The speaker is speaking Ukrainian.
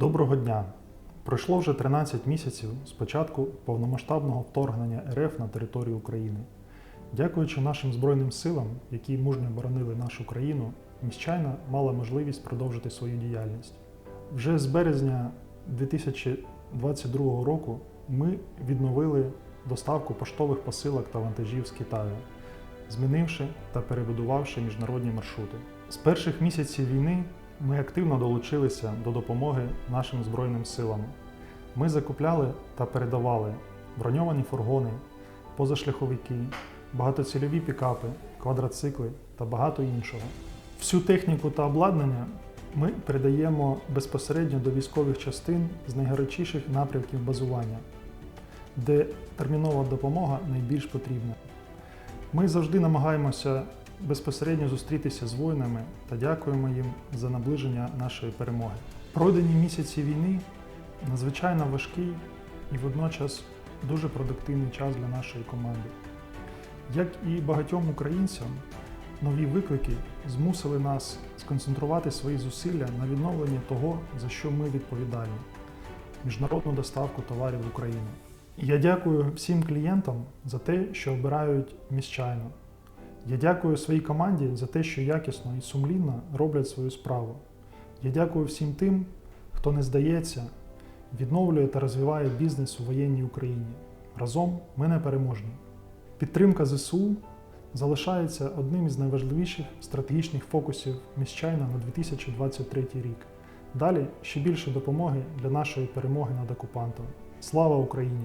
Доброго дня! Пройшло вже 13 місяців з початку повномасштабного вторгнення РФ на територію України. Дякуючи нашим Збройним силам, які мужньо боронили нашу країну, міщайна мала можливість продовжити свою діяльність. Вже з березня 2022 року ми відновили доставку поштових посилок та вантажів з Китаю, змінивши та перебудувавши міжнародні маршрути. З перших місяців війни ми активно долучилися до допомоги нашим Збройним силам. Ми закупляли та передавали броньовані фургони, позашляховики, багатоцільові пікапи, квадроцикли та багато іншого. Всю техніку та обладнання ми передаємо безпосередньо до військових частин з найгарячіших напрямків базування, де термінова допомога найбільш потрібна. Ми завжди намагаємося безпосередньо зустрітися з воїнами та дякуємо їм за наближення нашої перемоги. Пройдені місяці війни надзвичайно важкий і водночас дуже продуктивний час для нашої команди. Як і багатьом українцям, нові виклики змусили нас сконцентрувати свої зусилля на відновленні того, за що ми відповідальні міжнародну доставку товарів в Україну. Я дякую всім клієнтам за те, що обирають міщайно. Я дякую своїй команді за те, що якісно і сумлінно роблять свою справу. Я дякую всім тим, хто не здається, відновлює та розвиває бізнес у воєнній Україні. Разом ми не переможні. Підтримка ЗСУ залишається одним із найважливіших стратегічних фокусів міщайна на 2023 рік. Далі ще більше допомоги для нашої перемоги над окупантом. Слава Україні!